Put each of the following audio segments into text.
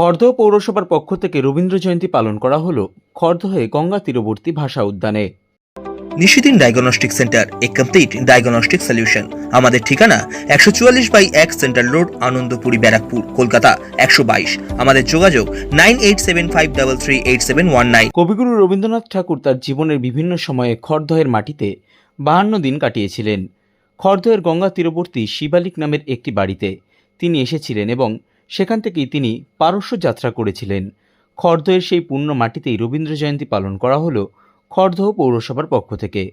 খড়দহ পৌরসভার পক্ষ থেকে রবীন্দ্র জয়ন্তী পালন করা হলো খড়দহে গঙ্গা তীরবর্তী ভাষা উদ্যানে। নিশিদিন ডায়াগনস্টিক সেন্টার এ কমপ্লিট ডায়াগনস্টিক সলিউশন আমাদের ঠিকানা একশো চুয়াল্লিশ বাই এক সেন্ট্রাল রোড আনন্দপুরি ব্যারাকপুর কলকাতা একশো বাইশ। আমাদের যোগাযোগ nine eight seven five double three eight seven one nine. কবিগুরু রবীন্দ্রনাথ ঠাকুর তার জীবনের বিভিন্ন সময়ে খড়দহের মাটিতে বাহান্ন দিন কাটিয়েছিলেন। খড়দহের গঙ্গা তীরবর্তী শিবালিক নামের একটি বাড়িতে তিনি এসেছিলেন এবং সেখান থেকেই তিনি পারস্য যাত্রা করেছিলেন। খড়দহের সেই পূর্ণ মাটিতেই রবীন্দ্র জয়ন্তী পালন করা হলো খড়দহ পৌরসভার পক্ষ থেকে।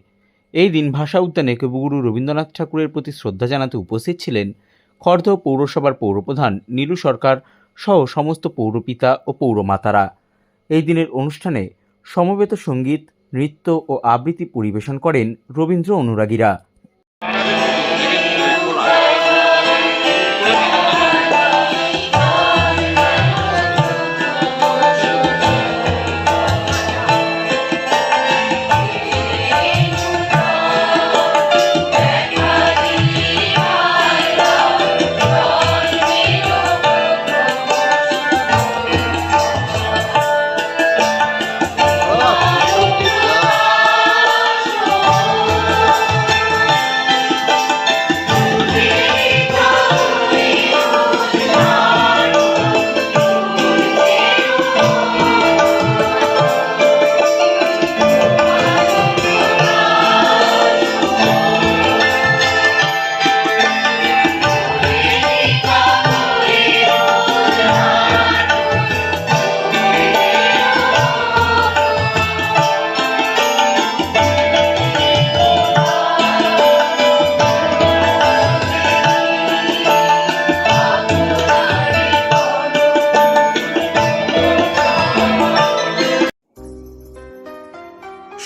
এই দিন ভাষা উদ্যানে কবিগুরু রবীন্দ্রনাথ ঠাকুরের প্রতি শ্রদ্ধা জানাতে উপস্থিত ছিলেন খড়দহ পৌরসভার পৌরপ্রধান নীলু সরকার সহ সমস্ত পৌরপিতা ও পৌরমাতারা। এই দিনের অনুষ্ঠানে সমবেত সংগীত, নৃত্য ও আবৃত্তি পরিবেশন করেন রবীন্দ্র অনুরাগীরা।